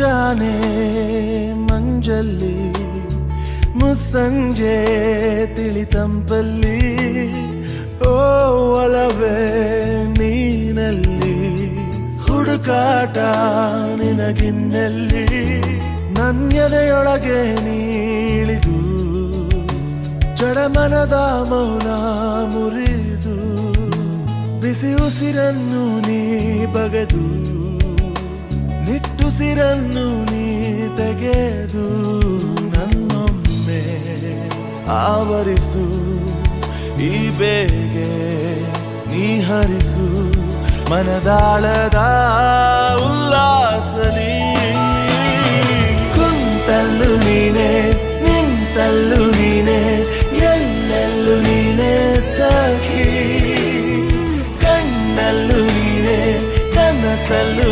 ಮುಂಜಾನೆ ಮಂಜಲ್ಲಿ, ಮುಸ್ಸಂಜೆ ತಿಳಿತಂಪಲ್ಲಿ, ಓ ಒಲವೇ ನೀನಲ್ಲಿ, ಹುಡುಕಾಟ ನಿನಗಿನ್ನಲ್ಲಿ, ನನ್ಯದೆಯೊಳಗೆ ನೀಳಿದು, ಜಡಮನದ ಮೌನ ಮುರಿದು, ಬಿಸಿ ಉಸಿರನ್ನು ನೀ ಬಗೆದು. ನಿಟ್ಟುಸಿರನ್ನು ನೀ ತೆಗೆದು ನನ್ನೊಮ್ಮೆ ಆವರಿಸು. ಈ ಬೇಗೆ ನೀ ಹರಿಸು. ಮನದಾಳದ ಉಲ್ಲಾಸಲಿ. ಕುಂತಲ್ಲು ನೀನೆ, ನಿಂತಲ್ಲು ನೀನೆ ಎಲ್ಲೆಲ್ಲು ನೀನೆ ಸಖಿ. ಕಣ್ಣಲ್ಲು ನೀನೆ, ಕನಸಲ್ಲೂ